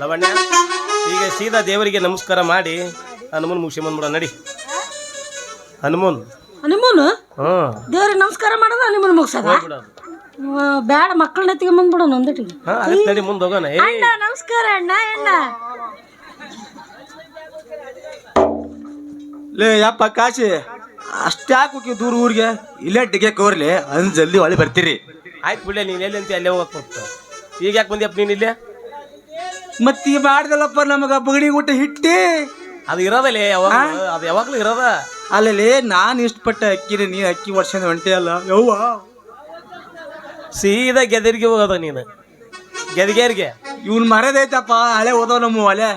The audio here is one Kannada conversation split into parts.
ಲವಣ್ಯ ಈಗ ಸೀದಾ ದೇವರಿಗೆ ನಮಸ್ಕಾರ ಮಾಡಿ ಹನುಮನ್ ಮುಗಿಸಿ ಬಂದ್ಬಿಡ ನಡಿ. ಹನುಮನ್. ಹನುಮೂನು? ಹ್ಞೂ ದೇವ್ರಿಗೆ ನಮಸ್ಕಾರ ಮಾಡೋದು ಹನುಮನ್ ಮುಗ್ಸದ? ಹೋಗ್ಬಿಡೋದು ಬೇಡ ಮಕ್ಕಳನ್ನ ಎತ್ತಿಗೆ ಬಂದ್ಬಿಡೋಣ ಒಂದಿಟ್ಟಿಗೆ. ಹಾಂ ಅದಕ್ಕೆ ನಡಿ ಮುಂದೆ ಹೋಗೋಣ. ಏ. ಅಣ್ಣ ನಮಸ್ಕಾರ ಅಣ್ಣ ಅಣ್ಣ. ಲೇ ಯಪ್ಪ ಕಾಶಿ. ಅಷ್ಟ್ಯಾಕೆ ಹೋಗಿ ದೂರ ಊರಿಗೆ? ಇಲ್ಲೇ ಡಿಗೆ ಕೋರ್ಲಿ ಅಂದ್ ಜಲ್ದಿ ಒಳ್ಳೆ ಬರ್ತೀರಿ. ಆಯ್ತು ಬಿಡ್ಲೆ ನೀನು ಎಲ್ಲಿ ಅಂತ ಅಲ್ಲೇ ಹೋಗಕ್ಕೆ ಹೋಗ್ತ. ಈಗ ಯಾಕೆ ಬಂದ್ಯಪ್ಪ ನೀನು ಇಲ್ಲೇ? ಮತ್ತ್ ಈಗ ಮಾಡ್ದಲ್ಲಪ್ಪ ನಮಗ ಬಗಡಿ ಊಟ ಹಿಟ್ಟಿ. ಅದು ಇರೋದಲ್ಲೇ ಯಾವಾಗ ಅದು ಯಾವಾಗಲೂ ಇರೋದ? ಅಲ್ಲಲ್ಲಿ ನಾನು ಇಷ್ಟಪಟ್ಟ ಅಕ್ಕಿನ ನೀ ಅಕ್ಕಿ ವರ್ಷದ ಹೊಂಟೆ ಅಲ್ಲ. ಯವ್ವ? ಸೀದಾ ಗೆದರಿಗೆ ಹೋಗೋದ ನೀನು. ಗೆದಗೇರಿಗೆ? ಇವ್ನ ಮರದೈತಪ್ಪ ಹಳೆ ಓದೋ ನಮ್ಮ ಅಲೆ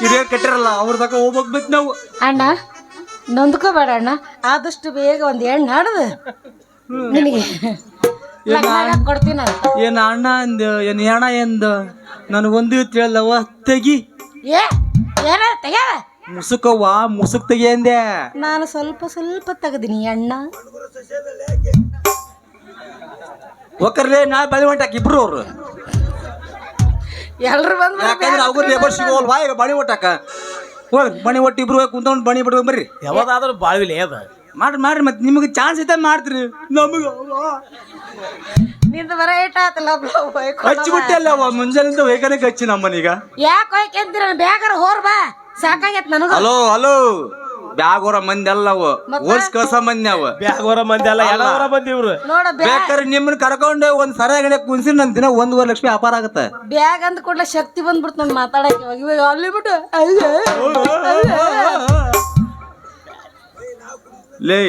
ಹಿರಿಯ ಕಟ್ಟಿರಲ್ಲ ಅವ್ರ ತಕ ಹೋಗ್ಬೇಕು ನಾವು. ಅಣ್ಣ ನೊಂದ್ಕೋಬೇಡ ಅಣ್ಣ ಆದಷ್ಟು ಬೇಗ ಒಂದು ಎಣ್ಣೆ ಹಾಡದು ನಿನಗೆ ಕೊಡ್ತೀನಿ ನಾನು. ಏನ್ ಅಣ್ಣ ಅಂದ ಏನ್ ಅಣ್ಣ ಎಂದ? ನನಗೊಂದು ತಿಳಿದವ ತೆಗಿ. ಏ ಏನ ತೆಗ್ಯ ಮುಸುಕವ್ವ ಮುಸುಕ್ ತೆಗಿ ಅಂದೆ. ನಾನು ಸ್ವಲ್ಪ ಸ್ವಲ್ಪ ತೆಗ್ದೀನಿ ಅಣ್ಣ. ಒಕ್ಕರ್ಲೆ ನಾ ಬಳಿ ಹೊಂಟಾಕ ಇಬ್ರು ಅವ್ರು. ಎಲ್ರು ಬಂದು ಯಾಕಂದ್ರೆ ಅವ್ರು ಲೇಬರ್ ಸಿಗೋಲ್ವಾ ಈಗ ಬಣಿ ಒಟ್ಟಾಕ ಹೋಗ್ರಿ ಬಣಿ ಒಟ್ಟು ಇಬ್ರು ಕುಂತ್ಕೊಂಡು ಬಣಿ ಬಿಡ್ಬೇಕು ಬರ್ರಿ. ಯಾವಾಗಾದ್ರೂ ಬಾಳ್ವಿಲೆ ಅದ. ಮಾಡ್ರಿ ಮಾಡ್ರಿ ಮತ್ತೆ ನಿಮಗೆ ಚಾನ್ಸ್ ಐತೆ ಮಾಡ್ತೀರಿ. ನಮಗೆ ನಿಂದ ಬರ ಏಟ ಆತಲ್ಲ ಹಚ್ಚಿಬಿಟ್ಟೆ ಅಲ್ಲ ಅವ ಮುಂಜಾನಿಂದ ವೇಗನೆ ಹಚ್ಚಿ ನಮ್ಮನೀಗ ಯಾಕೆ ಹೋಯ್ಕೆಂತೀರ ಬ್ಯಾಗಾರ ಹೋರ್ ಬಾ. ಸಾಕಾಗೈತ್ ನನಗ. Hello hello. ಬ್ಯಾಗ್ ಹೊರ ಮಂದಿ ಅಲ್ಲ ಅವು ಓಡ್ಸ್ ಕಳ್ಸ ಮಂದಿ ಅವ ಬ್ಯಾಗ್ ಹೊರ ಮಂದಿ ಅಲ್ಲ ಎಲ್ಲ ಹೊರ ಮಂದಿ ಇವ್ರು? ನೋಡ ಬೇಕಾದ್ರೆ ನಿಮ್ಮನ್ನ ಕರ್ಕೊಂಡು ಒಂದ್ ಸರ ಕುಂಸಿ ಕುನ್ಸಿ ನನ್ ದಿನ ಒಂದೂವರೆ ಲಕ್ಷ ವ್ಯಾಪಾರ ಆಗತ್ತೆ. ಬ್ಯಾಗ್ ಅಂದ ಕೂಡ ಶಕ್ತಿ ಬಂದ್ಬಿಡ್ತು ನಾನು ಮಾತಾಡಕ್ಕೆ. ಇವಾಗ ಅಲ್ಲಿ ಬಿಟ್ಟು. ಲೇ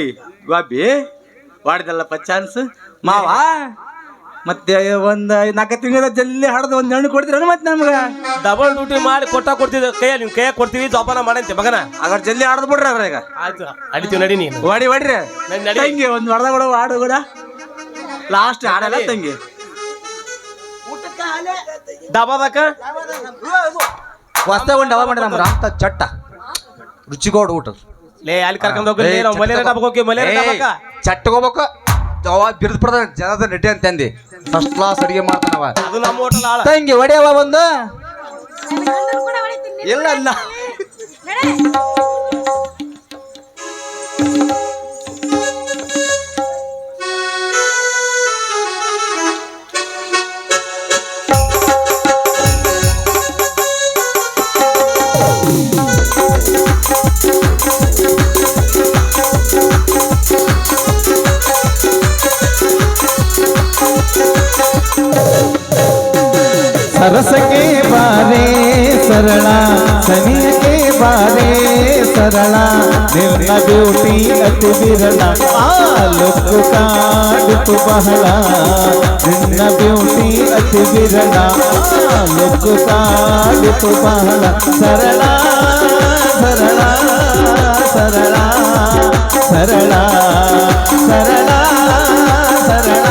ಬಾಬಿ ವಾಡ್ದಲ್ಲಪ್ಪ ಚಾನ್ಸ್ ಮಾವ ಮತ್ತೆ ಒಂದ್ ನಾಲ್ಕು ತಿಂಗಳ ಜಲ್ಲಿ ಹಡ್ದು ಒಂದ್ ಹಣ್ಣು ಕೊಡ್ತೀರ ಮತ್ತೆ ನಮ್ಗೆ? ಡಬಲ್ ಡ್ಯೂಟಿ ಮಾಡಿ ಕೊಟ್ಟ ಕೊಡ್ತಿದ್ದೆ. ಕೈಯ ನಿನ್ ಕೈಯ ಕೊಡ್ತೀವಿ ಜೋಪಾನ ಮಾಡಂತೆ ಮಗನ. ಅದ್ರ ಜಲ್ಲಿ ಹಡ್ದು ಬಿಡ್ರಿ ಈಗ. ಆಯ್ತು ಅಡಿತೀವಿ ನಡಿ ನೀನು. ಹೊಡಿ ಹೊಡ್ರಿ ನಡಿ, ನಡಿ. ತಂಗಿ ಒಂದ್ ಹೊಡೆದ ಕೂಡ ಹಾಡು ಕೂಡ. ಲಾಸ್ಟ್ ಹಾಡಲ್ಲ ತಂಗಿ. ಡಬಾದಕ್ಕ? ಹೊಸ ಒಂದು ಡಬ ಮಾಡಿ ನಮ್ಮ ರಾಂತ ಚಟ್ಟ. ರುಚಿಗೋಡ್ ಊಟ. ಲೇ ಅಲ್ಲಿ ಕರ್ಕೊಂಡು ಹೋಗಿ. ನಾವು ಮಲೇರಿಯಾ ಡಬ್ಬಕ್ಕೆ ಹೋಗಿ. ಮಲೇರಿಯಾ ಡಬ್ಬಕ್ಕ. ಚಟ್ಟಗೋಬೇಕು ಅವ ಬಿರ್ದು ಪಡ್ದ ಜನದ ನೆಟ್ಟಿ ಅಂತಂದಿ. ಫಸ್ಟ್ ಕ್ಲಾಸ್ ಅಡಿಗೆ ಮಾಡ್ತಾನವ ಅದು ನಮ್ಮ ಹೋಟೆಲ್ ಆಳ. ತಂಗಿ ಹೊಡಿಯವ ಒಂದು ಇಲ್ಲ ಇಲ್ಲ. ನಿನ್ನ ಬ್ಯೂಟಿ ಅತಿ ವಿರಳ ಆ ಲುಕ್ಕು ಕಾಡಿತು ಬಹಳ ನಿನ್ನ ಬ್ಯೂಟಿ ಅತಿ ವಿರಳ ಆ ಲುಕ್ಕು ಕಾಡಿತು ಬಹಳ ಸರಳ ಸರಳ ಸರಳ ಸರಳ ಸರಳ ಸರಳ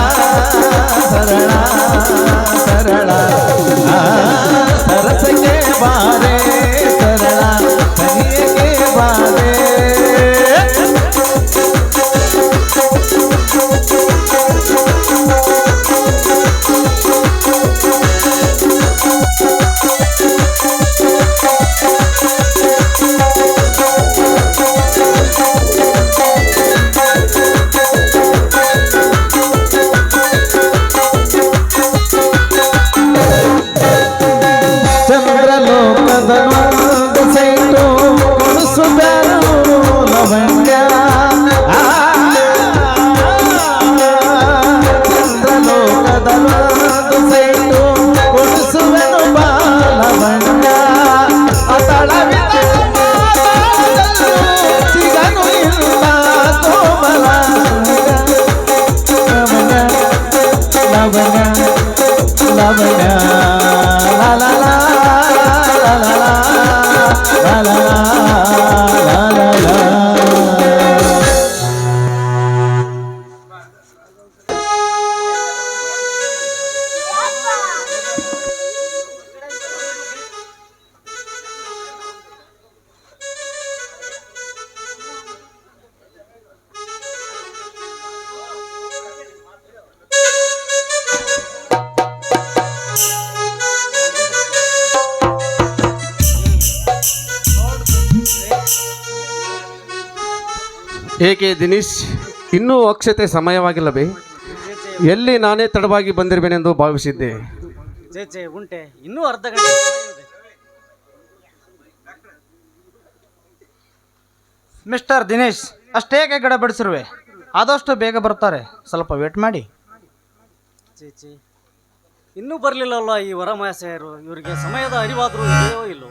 ಸರಳ ಸರಳ ಏಕೆ ದಿನೇಶ್? ಇನ್ನೂ ಅಕ್ಷತೆ ಸಮಯವಾಗಿಲ್ಲ ಬೇ ಎಲ್ಲಿ ನಾನೇ ತಡವಾಗಿ ಬಂದಿರ್ಬೇನೆಂದು ಭಾವಿಸಿದ್ದೆ. ಚೇ ಚೇ ಉಂಟೆ. ಇನ್ನೂ ಅರ್ಧ ಗಂಟೆ ಇದೆ. ಮಿಸ್ಟರ್ ದಿನೇಶ್ ಅಷ್ಟೇಕೆ ಗಡ ಬಡಿಸಿರುವೆ ಆದಷ್ಟು ಬೇಗ ಬರ್ತಾರೆ ಸ್ವಲ್ಪ ವೇಟ್ ಮಾಡಿ. ಚೇ ಚೇ ಇನ್ನೂ ಬರಲಿಲ್ಲಲ್ಲ ಈ ವರಮಾಸೆಯರು ಇವರಿಗೆ ಸಮಯದ ಅರಿವಾದರೂ ಇದೆಯೋ ಇಲ್ಲೋ?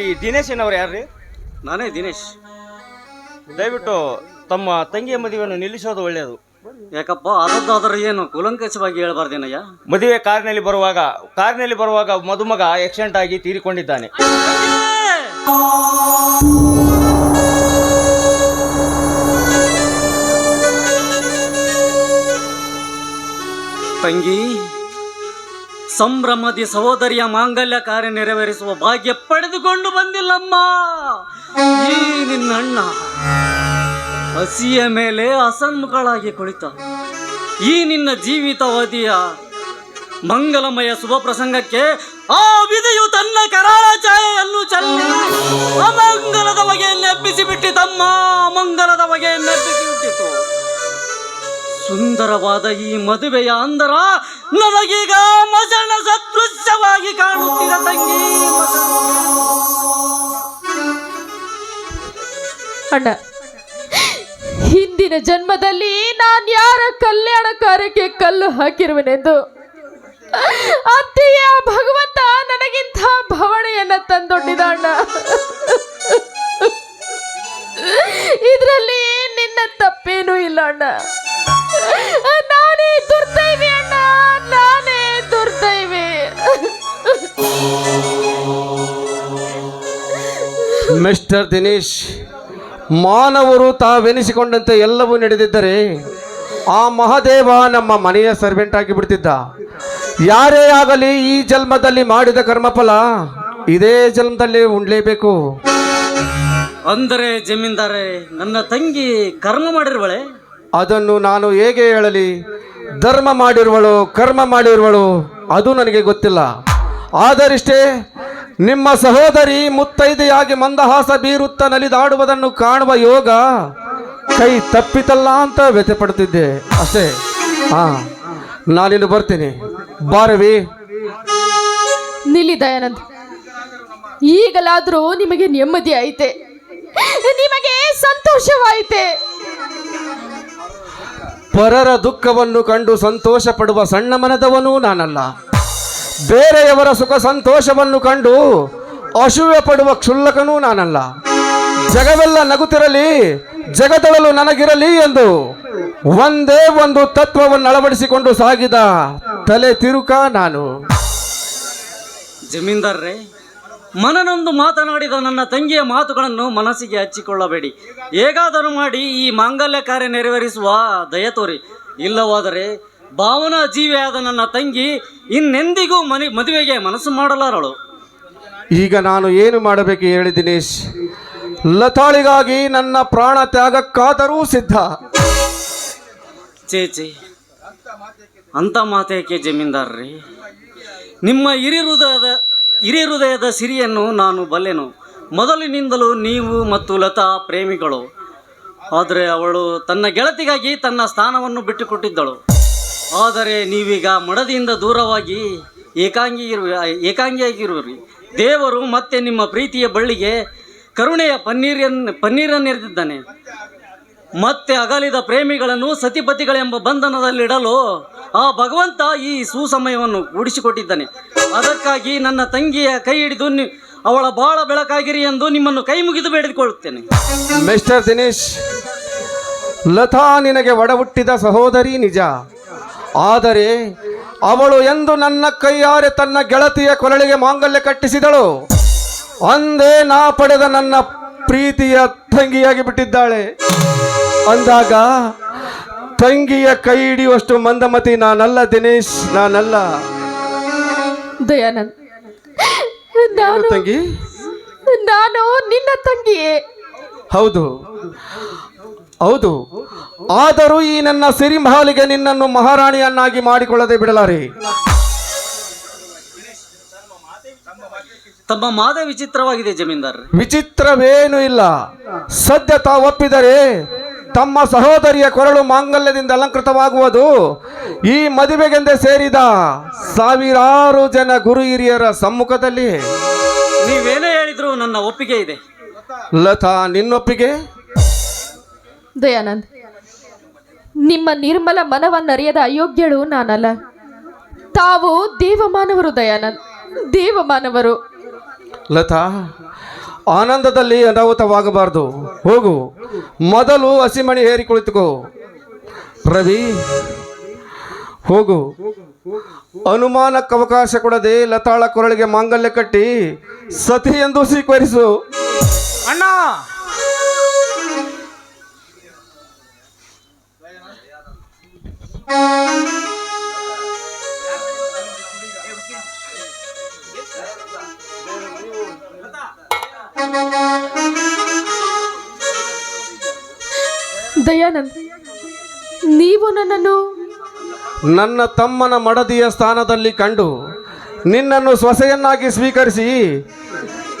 ಇಲ್ಲಿ ದಿನೇಶ್ ಏನವ್ರು ಯಾರ್ರಿ? ನಾನೇ ದಿನೇಶ್. ದಯವಿಟ್ಟು ತಮ್ಮ ತಂಗಿಯ ಮದುವೆಯನ್ನು ನಿಲ್ಲಿಸೋದು ಒಳ್ಳೆಯದು. ಯಾಕಪ್ಪ ಅದದ್ದಾದ್ರೆ ಏನು ಕುಲಂಕಷವಾಗಿ ಹೇಳಬಾರ್ದೇನಯ್ಯ? ಮದುವೆ ಕಾರಿನಲ್ಲಿ ಬರುವಾಗ ಕಾರಿನಲ್ಲಿ ಬರುವಾಗ ಮದುಮಗ ಆಕ್ಸಿಡೆಂಟ್ ಆಗಿ ತೀರಿಕೊಂಡಿದ್ದಾನೆ. ತಂಗಿ ಸಂಭ್ರಮದಿ ಸಹೋದರಿಯ ಮಾಂಗಲ್ಯ ಕಾರ್ಯ ನೆರವೇರಿಸುವ ಭಾಗ್ಯ ಪಡೆದುಕೊಂಡು ಬಂದಿಲ್ಲಮ್ಮ. ಈ ನಿನ್ನ ಅಣ್ಣ ಹಸಿಯ ಮೇಲೆ ಅಸನ್ಮುಖಳಾಗಿ ಕುಳಿತ. ಈ ನಿನ್ನ ಜೀವಿತಾವಧಿಯ ಮಂಗಲಮಯ ಶುಭ ಪ್ರಸಂಗಕ್ಕೆ ಆ ವಿಧಿಯು ತನ್ನ ಕರಾಳ ಛಾಯೆಯನ್ನು ಚಲ್ಲಿ ಅಮಂಗಲದ ಬಗೆಯನ್ನು ಎಬ್ಬಿಸಿ ಬಿಟ್ಟಿತಮ್ಮ ಅಮಂಗಲದ ಬಗೆಯನ್ನು ಎಬ್ಬಿಸಿ ಸುಂದರವಾದ ಈ ಮದುವೆಯ ಅಂದರ ನನಗೀಗ ಮಸಣ ಸದೃಶ್ಯವಾಗಿ ಕಾಣುತ್ತಿರ ತಂಗಿ. ಅಣ್ಣ, ಹಿಂದಿನ ಜನ್ಮದಲ್ಲಿ ನಾನು ಯಾರ ಕಲ್ಯಾಣ ಕಾರ್ಯಕ್ಕೆ ಕಲ್ಲು ಹಾಕಿರುವೆನೆಂದು? ಅತ್ತೆಯ ಭಗವಂತ ನನಗಿಂತ ಭವಣೆಯನ್ನ ತಂದೊಡ್ಡಿದ ಅಣ್ಣ. ಇದರಲ್ಲಿ ನಿನ್ನ ತಪ್ಪೇನೂ ಇಲ್ಲ ಅಣ್ಣ. ನಾನೇ ದುರ್ದೈವಿ ಅಣ್ಣ ನಾನೇ ದುರ್ದೈವಿ. ಮಿಸ್ಟರ್ ದಿನೇಶ್ ಮಾನವರು ತಾವೆನಿಸಿಕೊಂಡಂತೆ ಎಲ್ಲವೂ ನಡೆದಿದ್ದರೆ ಆ ಮಹಾದೇವ ನಮ್ಮ ಮನೆಯ ಸರ್ವೆಂಟ್ ಆಗಿ ಬಿಡ್ತಿದ್ದ. ಯಾರೇ ಆಗಲಿ ಈ ಜನ್ಮದಲ್ಲಿ ಮಾಡಿದ ಕರ್ಮಫಲ ಇದೇ ಜನ್ಮದಲ್ಲಿ ಉಣ್ಲೇಬೇಕು. ಅಂದರೆ ಜಮೀನ್ದಾರೆ ನನ್ನ ತಂಗಿ ಕರ್ಮ ಮಾಡಿರುವಳೆ. ಅದನ್ನು ನಾನು ಹೇಗೆ ಹೇಳಲಿ? ಧರ್ಮ ಮಾಡಿರುವಳು, ಕರ್ಮ ಮಾಡಿರುವಳು, ಅದು ನನಗೆ ಗೊತ್ತಿಲ್ಲ. ಆದರಿಷ್ಟೇ, ನಿಮ್ಮ ಸಹೋದರಿ ಮುತ್ತೈದೆಯಾಗಿ ಮಂದಹಾಸ ಬೀರುತ್ತ ನಲಿದಾಡುವುದನ್ನು ಕಾಣುವ ಯೋಗ ಕೈ ತಪ್ಪಿತಲ್ಲ ಅಂತ ವ್ಯಥೆ ಅಷ್ಟೇ. ಹಾ, ನಾನಿನ್ನು ಬರ್ತೀನಿ. ಬಾರವಿ ನಿಲ್ಲಿ ದಯಾನಂದ್. ಈಗಲಾದರೂ ನಿಮಗೆ ನೆಮ್ಮದಿ ಐತೆ. ನಿಮಗೆ ಸಂತೋಷವಾಯಿತೆ. ಪರರ ದುಃಖವನ್ನು ಕಂಡು ಸಂತೋಷ ಪಡುವ ಸಣ್ಣ ಮನದವನೂ ನಾನಲ್ಲ. ಬೇರೆಯವರ ಸುಖ ಸಂತೋಷವನ್ನು ಕಂಡು ಅಶುವೆ ಪಡುವ ಕ್ಷುಲ್ಲಕನೂ ನಾನಲ್ಲ. ಜಗವೆಲ್ಲ ನಗುತ್ತಿರಲಿ, ಜಗದೊಳಲು ನನಗಿರಲಿ ಎಂದು ಒಂದೇ ಒಂದು ತತ್ವವನ್ನು ಅಳವಡಿಸಿಕೊಂಡು ಸಾಗಿದ ತಲೆ ತಿರುಕ ನಾನು. ಜಮೀನ್ದಾರ್ರೆ ಮನನೊಂದು ಮಾತನಾಡಿದ ನನ್ನ ತಂಗಿಯ ಮಾತುಗಳನ್ನು ಮನಸ್ಸಿಗೆ ಹಚ್ಚಿಕೊಳ್ಳಬೇಡಿ. ಹೇಗಾದರೂ ಮಾಡಿ ಈ ಮಾಂಗಲ್ಯ ಕಾರ್ಯ ನೆರವೇರಿಸುವ ದಯ ತೋರಿ. ಇಲ್ಲವಾದರೆ ಭಾವನಾ ಜೀವಿಯಾದ ನನ್ನ ತಂಗಿ ಇನ್ನೆಂದಿಗೂ ಮನೆ ಮದುವೆಗೆ ಮನಸ್ಸು ಮಾಡಲಾರಳು. ಈಗ ನಾನು ಏನು ಮಾಡಬೇಕು ಹೇಳಿ ದಿನೇಶ್? ಲತಾಳಿಗಾಗಿ ನನ್ನ ಪ್ರಾಣ ತ್ಯಾಗಕ್ಕಾದರೂ ಸಿದ್ಧ. ಚೇಚಿ ಅಂತ ಮಾತೇಕೆ ಜಮೀನ್ದಾರ್ರಿ? ನಿಮ್ಮ ಹಿರಿ ಹೃದಯದ ಹಿರಿ ಹೃದಯದ ಸಿರಿಯನ್ನು ನಾನು ಬಲ್ಲೆನು. ಮೊದಲಿನಿಂದಲೂ ನೀವು ಮತ್ತು ಲತಾ ಪ್ರೇಮಿಗಳು. ಆದರೆ ಅವಳು ತನ್ನ ಗೆಳತಿಗಾಗಿ ತನ್ನ ಸ್ಥಾನವನ್ನು ಬಿಟ್ಟುಕೊಟ್ಟಿದ್ದಳು. ಆದರೆ ನೀವೀಗ ಮಡದಿಯಿಂದ ದೂರವಾಗಿ ಏಕಾಂಗಿ ಇರುವ ಏಕಾಂಗಿಯಾಗಿರುವಿರಿ. ದೇವರು ಮತ್ತೆ ನಿಮ್ಮ ಪ್ರೀತಿಯ ಬಳ್ಳಿಗೆ ಕರುಣೆಯ ಪನ್ನೀರನ್ನು ಪನ್ನೀರನ್ನೆರೆದಿದ್ದಾನೆ. ಮತ್ತೆ ಅಗಲಿದ ಪ್ರೇಮಿಗಳನ್ನು ಸತಿಪತಿಗಳೆಂಬ ಬಂಧನದಲ್ಲಿಡಲು ಆ ಭಗವಂತ ಈ ಸುಸಮಯವನ್ನು ಉಡಿಸಿಕೊಟ್ಟಿದ್ದಾನೆ. ಅದಕ್ಕಾಗಿ ನನ್ನ ತಂಗಿಯ ಕೈ ಹಿಡಿದು ಅವಳ ಬಾಳ ಬೆಳಕಾಗಿರಿ ಎಂದು ನಿಮ್ಮನ್ನು ಕೈ ಮುಗಿದು ಬೇಡಿಕೊಳ್ಳುತ್ತೇನೆ. ಮಿಸ್ಟರ್ ದಿನೇಶ್ ಲತಾ ನಿನಗೆ ಒಡಹುಟ್ಟಿದ ಸಹೋದರಿ ನಿಜ. ಆದರೆ ಅವಳು ಎಂದು ನನ್ನ ಕೈಯಾರೆ ತನ್ನ ಗೆಳತಿಯ ಕೊರಳಿಗೆ ಮಾಂಗಲ್ಯ ಕಟ್ಟಿಸಿದಳು. ಅಂದೇ ನಾ ಪಡೆದ ನನ್ನ ಪ್ರೀತಿಯ ತಂಗಿಯಾಗಿ ಬಿಟ್ಟಿದ್ದಾಳೆ. ಅಂದಾಗ ತಂಗಿಯ ಕೈ ಹಿಡಿಯುವಷ್ಟು ಮಂದಮತಿ ನಾನಲ್ಲ ದಿನೇಶ್ ನಾನಲ್ಲ. ದಯಾನಂದ್. ನಾನು ತಂಗಿ? ನಾನು ನಿನ್ನ ತಂಗಿಯೇ. ಹೌದು. ಹೌದು. ಆದರೂ ಈ ನನ್ನ ಸಿರಿಮಹಾಲಿಗೆ ನಿನ್ನನ್ನು ಮಹಾರಾಣಿಯನ್ನಾಗಿ ಮಾಡಿಕೊಳ್ಳದೆ ಬಿಡಲಾರೆ. ತಮ್ಮ ಮಾತೆ ವಿಚಿತ್ರವಾಗಿದೆ ಜಮೀನ್ದಾರ್ ವಿಚಿತ್ರವೇನೂ ಇಲ್ಲ. ಸದ್ಯ ತಾವು ಒಪ್ಪಿದರೆ ತಮ್ಮ ಸಹೋದರಿಯ ಕೊರಳು ಮಾಂಗಲ್ಯದಿಂದ ಅಲಂಕೃತವಾಗುವುದು. ಈ ಮದುವೆಗೆಂದೇ ಸೇರಿದ ಸಾವಿರಾರು ಜನ ಗುರು ಹಿರಿಯರ ಸಮ್ಮುಖದಲ್ಲಿ. ನೀವೇನೇ ಹೇಳಿದ್ರು ನನ್ನ ಒಪ್ಪಿಗೆ ಇದೆ. ಲತಾ ನಿನ್ನೊಪ್ಪಿಗೆ? ದಯಾನಂದ್ ನಿಮ್ಮ ನಿರ್ಮಲ ಮನವನ್ನರಿಯದ ಅಯೋಗ್ಯಳು ನಾನಲ್ಲ. ತಾವು ದೇವಮಾನವರು ದಯಾನಂದ್ ದೇವಮಾನವರು. ಲತಾ ಆನಂದದಲ್ಲಿ ಅನಾಹುತವಾಗಬಾರದು. ಹೋಗು. ಮೊದಲು ಹಸಿಮಣಿ ಹೇರಿ ಕುಳಿತುಕೋ. ರವಿ, ಹೋಗು. ಅನುಮಾನಕ್ಕೆ ಅವಕಾಶ ಕೊಡದೆ ಲತಾಳ ಕೊರಳಿಗೆ ಮಾಂಗಲ್ಯ ಕಟ್ಟಿ ಸತಿ ಎಂದು ಸ್ವೀಕರಿಸು. ಅಣ್ಣ! ದಯಾನಂದ್ ನೀವು ನನ್ನನ್ನು ನನ್ನ ತಮ್ಮನ ಮಡದಿಯ ಸ್ಥಾನದಲ್ಲಿ ಕಂಡು ನಿನ್ನನ್ನು ಸೊಸೆಯನ್ನಾಗಿ ಸ್ವೀಕರಿಸಿ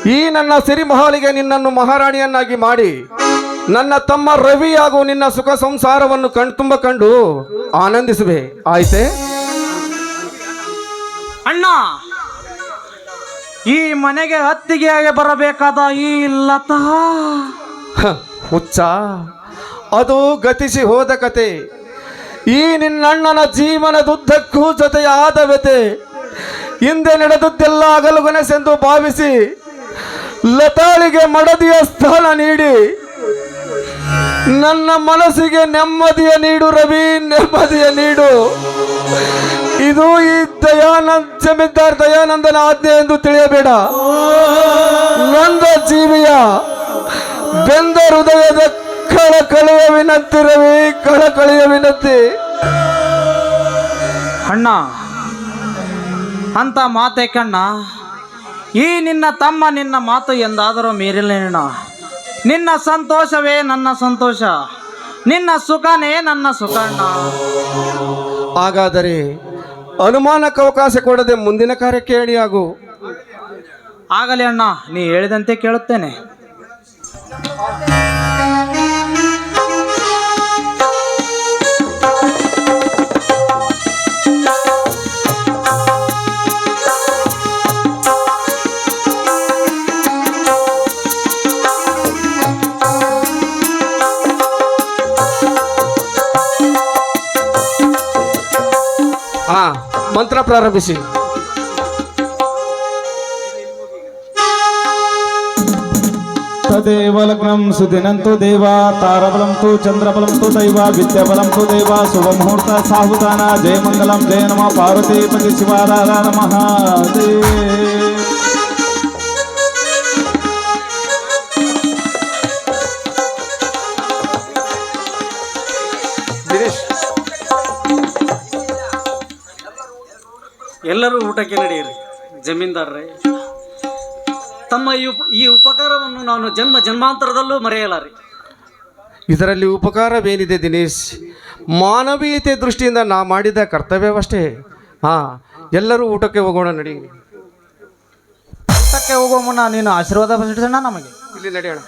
ಈ ನನ್ನ ಸಿರಿಮಹಾಲಿಗೆ ನಿನ್ನನ್ನು ಮಹಾರಾಣಿಯನ್ನಾಗಿ ಮಾಡಿ ನನ್ನ ತಮ್ಮ ರವಿ ಹಾಗೂ ನಿನ್ನ ಸುಖ ಸಂಸಾರವನ್ನು ಕಣ್ತುಂಬ ಕಂಡು ಆನಂದಿಸುವೆ. ಆಯ್ತೆ? ಅಣ್ಣ ಈ ಮನೆಗೆ ಹತ್ತಿಗೆಯಾಗಿ ಬರಬೇಕಾದ ಈ ಲತಾ ಹ, ಹುಚ್ಚ. ಅದು ಗತಿಸಿ ಹೋದ ಕತೆ. ಈ ನಿನ್ನಣ್ಣನ ಜೀವನದುದ್ದಕ್ಕೂ ಜೊತೆಯಾದ ವ್ಯತೆ ಹಿಂದೆ ನಡೆದದ್ದೆಲ್ಲ ಅಗಲುಗೊನೆಸೆಂದು ಭಾವಿಸಿ ಲತಾಳಿಗೆ ಮಡದಿಯ ಸ್ಥಾನ ನೀಡಿ. ನನ್ನ ಮನಸ್ಸಿಗೆ ನೆಮ್ಮದಿಯ ನೀಡು ರವಿ, ನೆಮ್ಮದಿಯ ನೀಡು. ಇದು ಈ ದಯಾನಂದ ಜಮೀನ್ದಾರ್ ದಯಾನಂದನ ಆಜ್ಞೆ ಎಂದು ತಿಳಿಯಬೇಡ. ನಂದ ಜೀವಿಯ ಬೆಂದ ಹೃದಯದ ಕಳಕಳಿಯ ವಿನಂತಿ ರವಿ ಕಳಕಳಿಯ ವಿನಂತಿ. ಅಣ್ಣ ಅಂತ ಮಾತೆ ಕಣ್ಣ. ಈ ನಿನ್ನ ತಮ್ಮ ನಿನ್ನ ಮಾತು ಎಂದಾದರೂ ಮೀರಿಲೇಣ ನಿನ್ನ ಸಂತೋಷವೇ ನನ್ನ ಸಂತೋಷ. ನಿನ್ನ ಸುಖನೇ ನನ್ನ ಸುಖ ಅಣ್ಣ. ಹಾಗಾದರೆ ಅನುಮಾನಕ್ಕೆ ಅವಕಾಶ ಕೊಡದೆ ಮುಂದಿನ ಕಾರ್ಯಕ್ಕೆ ಹೇಳಿಯಾಗು ಆಗಲಿ ಅಣ್ಣ ನೀ ಹೇಳಿದಂತೆ ಕೇಳುತ್ತೇನೆ. ಪ್ರಾರಂಭಿಸಿ ತದೇವ ಲಗ್ನಂ ಸುದಿನಂತು ದೇವ ತಾರಬಲಂ ತು ಚಂದ್ರಬಲಂ ತು ದೈವ ವಿದ್ಯಾಬಲಂ ತು ದೇವ ಶುಭ ಮುಹೂರ್ತ ಸಾಹುದಾನ ಜಯ ಎಲ್ಲರೂ ಊಟಕ್ಕೆ ನಡೆಯಿರಿ ಜಮೀನ್ದಾರ್ರೆ. ತಮ್ಮ ಈ ಉಪ- ಈ ಉಪಕಾರವನ್ನು ನಾನು ಜನ್ಮ ಜನ್ಮಾಂತರದಲ್ಲೂ ಮರೆಯಲಾರೆ. ಇದರಲ್ಲಿ ಉಪಕಾರವೇನಿದೆ ದಿನೇಶ್? ಮಾನವೀಯತೆ ದೃಷ್ಟಿಯಿಂದ ನಾ ಮಾಡಿದ ಕರ್ತವ್ಯವಷ್ಟೇ. ಹಾ ಎಲ್ಲರೂ ಊಟಕ್ಕೆ ಹೋಗೋಣ ನಡೆಯಿರಿ ಊಟಕ್ಕೆ ಹೋಗೋ ಮುನ್ನ ನೀನು ಆಶೀರ್ವಾದ ಪಡಿಸೋಣ ನಮಗೆ. ಇಲ್ಲಿ ನಡೆಯೋಣ